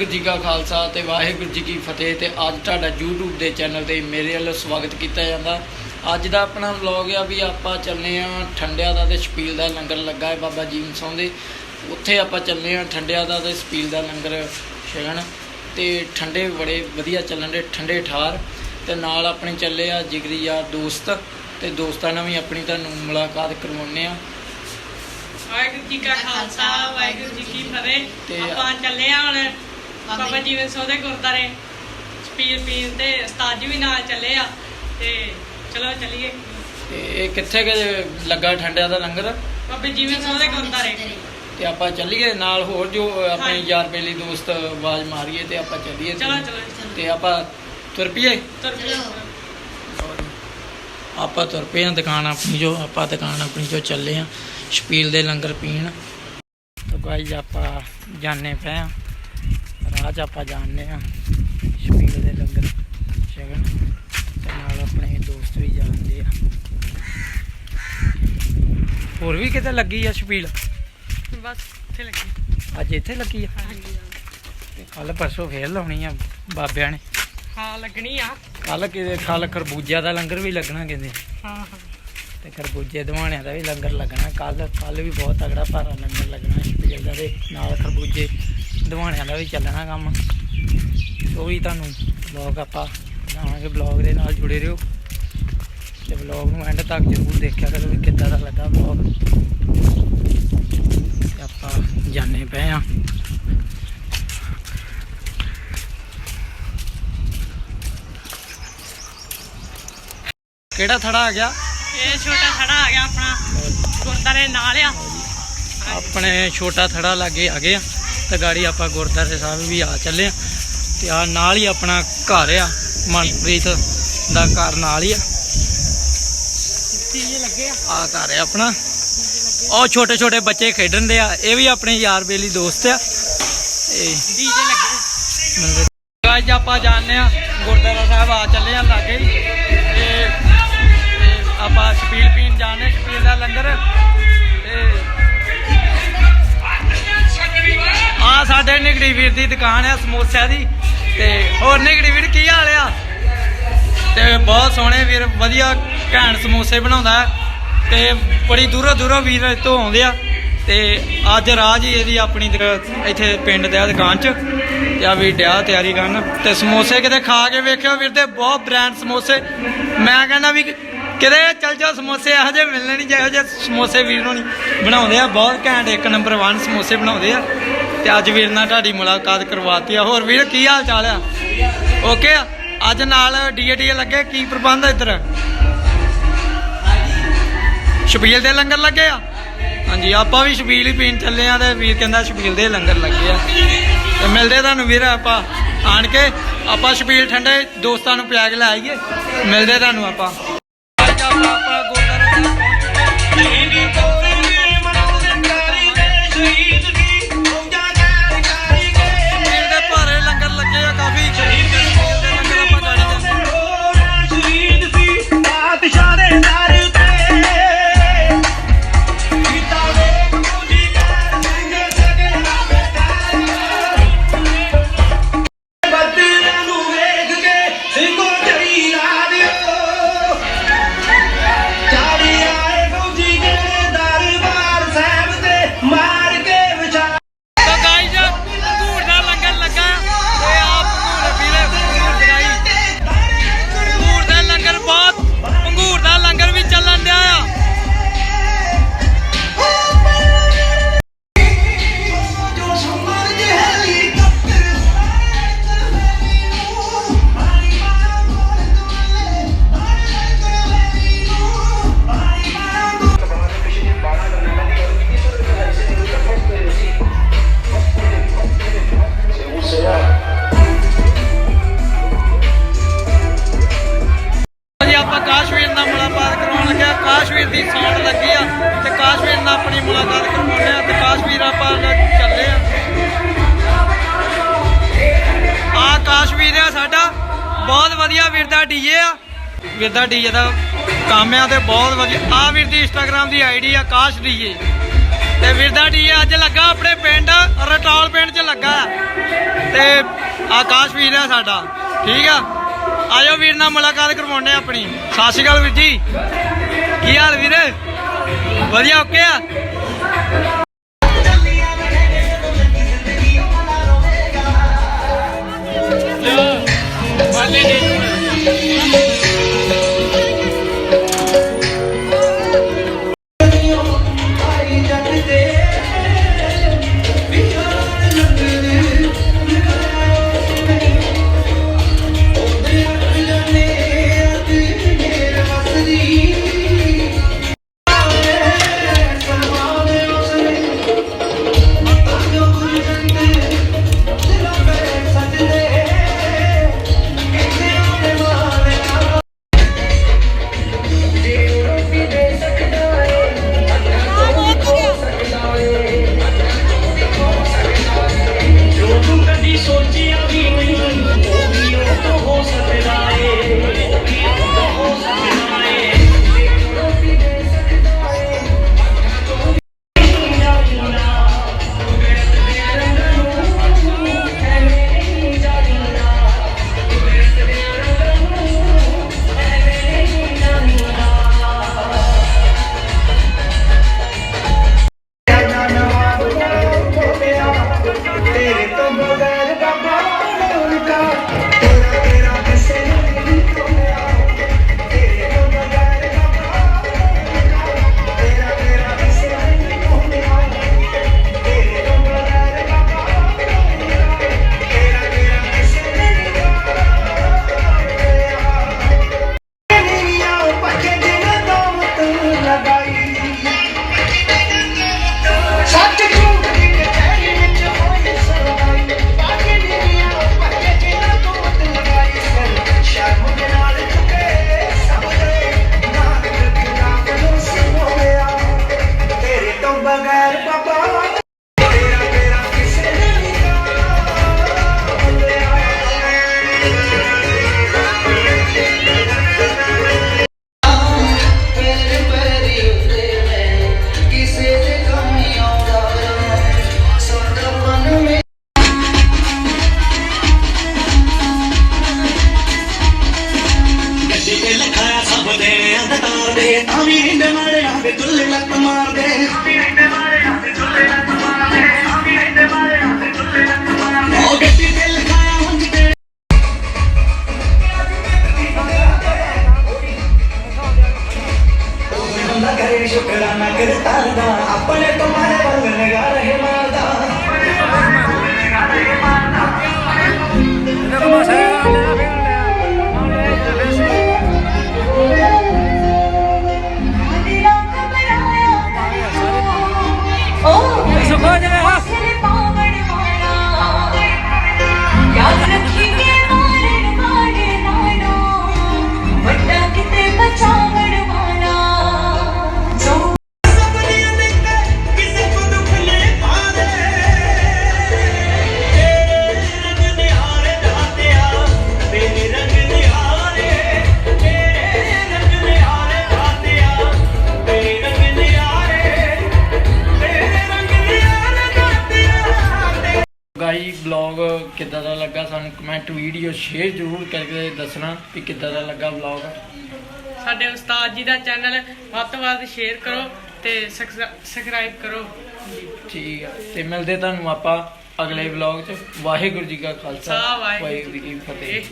ਵਾਹਿਗੁਰੂ ਜੀ ਕਾ ਖਾਲਸਾ ਤੇ ਵਾਹਿਗੁਰੂ ਜੀ ਕੀ ਫਤਿਹ ਤੇ ਅੱਜ ਤੁਹਾਡਾ YouTube ਦੇ ਚੈਨਲ ਤੇ ਮੇਰੇ ਵੱਲੋਂ ਸਵਾਗਤ ਕੀਤਾ ਜਾਂਦਾ। ਅੱਜ ਦਾ ਆਪਣਾ ਵਲੌਗ ਆ ਵੀ ਆਪਾਂ ਚੱਲੇ ਆ ਠੰਡਿਆਂ ਦਾ ਤੇ ਛਪੀਲ ਦਾ ਲੰਗਰ ਲੱਗਾ ਹੈ ਬਾਬਾ ਜੀਵਨ ਸਿੰਘ ਦੇ। ਉੱਥੇ ਆਪਾਂ ਚੱਲੇ ਆ ਠੰਡਿਆਂ ਦਾ ਤੇ ਛਪੀਲ ਦਾ ਲੰਗਰ ਛਕਣ ਤੇ ਠੰਡੇ ਬੜੇ ਵਧੀਆ ਚੱਲਣ ਦੇ ਠੰਡੇ ਠਾਰ ਤੇ ਨਾਲ ਆਪਣੇ ਚੱਲੇ ਆ ਜਿਗਰੀ ਯਾਰ ਦੋਸਤ ਤੇ ਦੋਸਤਾਂ ਨਾਲ ਵੀ ਆਪਣੀ ਤੁਹਾਨੂੰ ਮੁਲਾਕਾਤ ਕਰਵਾਉਣੇ ਆ। ਵਾਹਿਗੁਰੂ ਜੀ ਕਾ ਖਾਲਸਾ ਵਾਹਿਗੁਰੂ ਜੀ ਕੀ ਫਤਿਹ। ਆਪਾਂ ਚੱਲੇ ਆ ਹੁਣ ਬਾਬਾ ਜੀਵਨ ਸਿੰਘ ਦੇ ਗੁਰਦਾਰੇ ਸਪੀਰ ਪੀਣ ਤੇ ਉਸਤਾਦ ਜੀ ਵੀ ਨਾਲ ਚੱਲੇ ਆ ਤੇ ਚਲੋ ਚੱਲੀਏ। ਤੇ ਇਹ ਕਿੱਥੇ ਕੁ ਲੱਗਾ ਠੰਡਿਆਂ ਦਾ ਲੰਗਰ? ਬਾਬਾ ਜੀਵਨ ਸਿੰਘ ਦੇ ਗੁਰਦਾਰੇ। ਤੇ ਆਪਾਂ ਚੱਲੀਏ ਨਾਲ ਹੋਰ ਜੋ ਆਪਣੇ। ਯਾਰ ਬੇਲੀ ਦੋਸਤ ਆਵਾਜ਼ ਮਾਰੀਏ ਤੇ ਆਪਾਂ ਚੱਲੀਏ ਚਲੋ ਚਲੋ ਤੇ ਆਪਾਂ ਤੁਰ ਪਈਏ? ਤੁਰ ਪਈਏ। ਆਪਾਂ ਤੁਰ ਪਏ ਆ ਦੁਕਾਨ ਆਪਣੀ ਜੋ ਆਪਾਂ ਦੁਕਾਨ ਆਪਣੀ ਜੋ ਚੱਲੇ ਆ ਸ਼ਪੀਲ ਦੇ ਲੰਗਰ ਪੀਣ। ਤਾਂ ਗਾਈਜ਼ ਆਪਾਂ ਜਾਣੇ ਪਏ ਆ ਰਾਹ 'ਚ ਆਪਾਂ ਜਾਣੇ ਆ ਸ਼ਪੀਲ ਦੇ ਲੰਗਰ ਛਕਣ ਤੇ ਨਾਲ ਆਪਣੇ ਦੋਸਤ ਵੀ ਜਾਂਦੇ ਆ। ਹੋਰ ਵੀ ਕਿਤੇ ਲੱਗੀ ਆ ਸ਼ਪੀਲ ਬਸ ਇੱਥੇ ਲੱਗੀ। ਅੱਜ ਇੱਥੇ ਲੱਗੀ ਆ? ਤੇ ਕੱਲ ਪਰਸੋਂ ਫੇਰ ਲਾਉਣੀ ਆ ਬਾਬਿਆਂ ਨੇ। ਹਾਂ ਲੱਗਣੀ ਆ। ਕੱਲ ਕਿਤੇ ਕੱਲ ਖਰਬੂਜਿਆਂ ਦਾ ਲੰਗਰ ਵੀ ਲੱਗਣਾ ਕਹਿੰਦੇ ਹਾਂ ਹਾਂ। ਤੇ ਖਰਬੂਜੇ ਦਵਾਣਿਆਂ ਦਾ ਵੀ ਲੰਗਰ ਲੱਗਣਾ। ਕੱਲ ਕੱਲ ਵੀ ਬਹੁਤ ਤਗੜਾ ਭਾਰਾ ਲੰਗਰ ਲੱਗਣਾ ਸ਼ਪੀਲ ਦਾ ਤੇ ਨਾਲ ਖਰਬੂਜੇ ਦਵਾਣਿਆਂ ਦਾ ਵੀ ਚੱਲਣਾ ਕੰਮ। ਉਹ ਵੀ ਤੁਹਾਨੂੰ ਬਲੌਗ ਆਪਾਂ ਬਣਾਵਾਂਗੇ। ਬਲੌਗ ਦੇ ਨਾਲ ਜੁੜੇ ਰਹੋ। ਤੇ ਬਲੌਗ ਨੂੰ ਐਂਡ ਤੱਕ ਜ਼ਰੂਰ ਦੇਖਿਆ ਕਰੋ ਵੀ ਕਿੱਦਾਂ ਦਾ ਲੱਗਾ ਬਲੌਗ ਆਪਾਂ ਜਾਣੇ ਪਏ ਆ। ਕਿਹੜਾ ਥੜਾ ਆ ਗਿਆ? ਇਹ ਛੋਟਾ ਖੜਾ ਆ ਗਿਆ ਆਪਣਾ। ਗੁਰਦਾਰੇ ਨਾਲ ਆ। ਆਪਣੇ ਛੋਟਾ ਥੜਾ ਲਾਗੇ ਆ ਗਏ ਆ। ਤੇ ਗਾੜੀ ਆਪਾਂ ਗੁਰਦਾਰੇ ਸਾਹਿਬ ਵੀ ਆ ਚੱਲੇ ਆ। ਤੇ ਆ ਨਾਲ ਹੀ ਆਪਣਾ ਘਰ ਆ, ਮਨਪ੍ਰੀਤ ਦਾ ਘਰ ਨਾਲ ਹੀ ਆ। ਆ ਘਰ ਆ ਆਪਣਾ। ਉਹ ਛੋਟੇ ਛੋਟੇ ਬੱਚੇ ਖੇਡਣ ਦੇ ਆ, ਇਹ ਵੀ ਆਪਣੇ ਯਾਰ ਬੇਲੀ ਦੋਸਤ ਆ। ਇਹ ਡੀਜੇ ਲੱਗੇ ਮਿਲਦੇ ਆਪਾਂ ਜਾਣਦੇ ਆ, ਗੁਰਦੁਆਰਾ ਸਾਹਿਬ ਆ ਚੱਲੇ ਆ ਲਾਗੇ ਤੇ ਆਪਾਂ ਛਪੀਲ ਪੀਣ ਜਾਣੇ ਛਪੀਲ ਦਾ ਲੰਗਰ। ਤੇ ਆ ਸਾਡੇ ਨਿਗੜੀ ਵੀਰ ਦੀ ਦੁਕਾਨ ਆ, ਸਮੋਸਿਆਂ ਦੀ। ਤੇ ਹੋਰ ਨਿਗੜੀ ਵੀਰ, ਕੀ ਹਾਲ ਆ? ਤੇ ਬਹੁਤ ਸੋਹਣੇ ਵੀਰ, ਵਧੀਆ ਘੈਂਟ ਸਮੋਸੇ ਬਣਾਉਂਦਾ। ਹੈ ਤੇ ਬੜੀ ਦੂਰੋਂ ਦੂਰੋਂ ਵੀਰ ਇੱਥੋਂ ਆਉਂਦੇ ਆ। ਤੇ ਅੱਜ ਰਾਜ ਹੀ ਇਹਦੀ ਆਪਣੀ ਇੱਥੇ ਪਿੰਡ ਦੇ ਆ, ਦੁਕਾਨ 'ਚ। ਤੇ ਆ ਵੀ ਡਿਆ ਤਿਆਰੀ ਕਰਨ। ਤੇ ਸਮੋਸੇ ਕਿਤੇ ਖਾ ਕੇ ਵੇਖਿਓ ਵੀਰ ਤੇ ਬਹੁਤ ਬ੍ਰਾਂਡ ਸਮੋਸੇ। ਮੈਂ ਕਹਿੰਦਾ ਵੀ ਕਿਤੇ ਚੱਲ ਜਾਓ, ਸਮੋਸੇ ਇਹੋ ਜਿਹੇ ਮਿਲਣੇ ਨਹੀਂ ਜਿਹੋ ਜਿਹੇ ਸਮੋਸੇ ਵੀਰ ਨੂੰ ਨਹੀਂ ਬਣਾਉਂਦੇ ਆ। ਬਹੁਤ ਘੈਂਟ ਇੱਕ ਨੰਬਰ 1 ਸਮੋਸੇ ਬਣਾਉਂਦੇ ਆ। ਤੇ ਅੱਜ ਵੀਰ ਨਾਲ ਤੁਹਾਡੀ ਮੁਲਾਕਾਤ ਕਰਵਾਤੀ ਆ। ਹੋਰ ਵੀਰ, ਕੀ ਹਾਲ ਚਾਲ ਆ? ਓਕੇ ਅੱਜ ਨਾਲ ਡੀਏਡੀ ਲੱਗੇ, ਕੀ ਪ੍ਰਬੰਧ ਇੱਧਰ? ਸ਼ਬੀਲ ਦੇ ਲੰਗਰ ਲੱਗੇ ਆ? ਹਾਂਜੀ, ਆਪਾਂ ਵੀ ਸ਼ਬੀਲ ਹੀ ਪੀਣ ਚੱਲੇ ਆ ਤੇ ਵੀਰ ਕਹਿੰਦਾ ਸ਼ਬੀਲ ਦੇ ਲੰਗਰ ਲੱਗੇ ਆ। ਤੇ ਮਿਲਦੇ ਤੁਹਾਨੂੰ ਵੀਰ, ਆਪਾਂ ਆਣ ਕੇ, ਆਪਾਂ ਸ਼ਬੀਲ ਠੰਡੇ ਦੋਸਤਾਂ ਨੂੰ ਪਿਆ ਕੇ ਲੈ ਆਈਏ। ਮਿਲਦੇ ਤੁਹਾਨੂੰ ਆਪਾਂ। ਬਹੁਤ ਵਧੀਆ ਵੀਰ ਦਾ ਡੀਜੇ ਆ। ਵੀਰ ਦਾ ਡੀਜੇ ਦਾ ਕੰਮ ਆ ਤੇ ਬਹੁਤ ਵਧੀਆ। ਆ ਵੀਰ ਦੀ ਇੰਸਟਾਗ੍ਰam ਦੀ ਆਈਡੀ ਆ ਕਾਸ਼ ਡੀਜੇ ਤੇ ਵੀਰ ਦਾ ਡੀਜੇ ਅੱਜ ਲੱਗਾ ਆਪਣੇ ਪਿੰਡ, ਰਟੌਲ ਪਿੰਡ 'ਚ ਲੱਗਾ। ਤੇ ਆਕਾਸ਼ ਵੀਰ ਆ ਸਾਡਾ। ਠੀਕ ਆ? ਆਜੋ ਵੀਰ ਨਾਲ ਮੁਲਾਕਾਤ ਕਰਵਾਉਣੇ ਆਪਣੀ। ਸਤਿ ਸ਼੍ਰੀ ਅਕਾਲ ਵੀਰ ਜੀ। ਕੀ ਹਾਲ ਵੀਰ? ਵਧੀਆ ਓਕੇ ਆ? ਜੋ ਦੇ ਦੁੱਲੇ ਲੱਤ ਮਾਰਦੇ। ਉਹ ਗੱਡੀ ਤੇ ਲਖਾਇਆ ਹੁੰਦ। ਤੇ ਬੰਦਾ ਕਰੇ ਸ਼ੁਕਰਾਨਾ ਕਰਤਾ ਦਾ ਆਪਣੇ ਤੁਹਾਰੇ ਵੱਲ ਲਗਾ ਰਹੇ ਮਾਰਦਾ। ਸੁਖਾ ਸਾਨੂੰ ਕਮੈਂਟ ਵੀਡੀਓ ਸ਼ੇਅਰ ਜ਼ਰੂਰ ਕਰਕੇ ਦੱਸਣਾ ਵੀ ਕਿੱਦਾਂ ਦਾ ਲੱਗਾ ਬਲੌਗ ਸਾਡੇ ਉਸਤਾਦ ਜੀ ਦਾ ਚੈਨਲ ਵੱਧ ਤੋਂ ਵੱਧ ਸ਼ੇਅਰ ਕਰੋ ਤੇ ਸਬਸਕ੍ਰਾਈਬ ਕਰੋ। ਠੀਕ ਆ। ਤੇ ਮਿਲਦੇ ਤੁਹਾਨੂੰ ਆਪਾਂ ਅਗਲੇ ਬਲੌਗ 'ਚ। ਵਾਹਿਗੁਰੂ ਜੀ ਕਾ ਖਾਲਸਾ। ਵਾਹਿਗੁਰੂ ਜੀ ਕੀ ਫਤਿਹ।